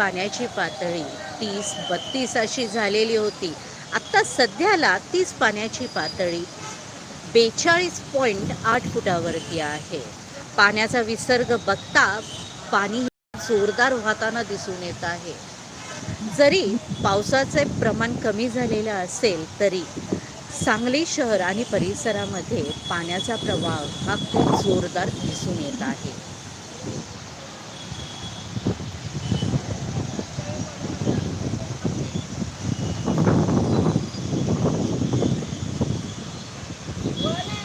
पाण्याची पातळी तीस बत्तीस अशी झालेली होती. आत्ता सध्याला तीच पाण्याची पातळी बेचाळीस पॉईंट आठ फुटावरती आहे. पाण्याचा विसर्ग बघता पाणी जोरदार वाहताना दिसून येत आहे. जरी पावसाचे प्रमाण कमी झालेलं असेल तरी सांगली शहर आणि परिसरामध्ये पाण्याचा प्रवाह हा खूप जोरदार दिसून येत आहे. What?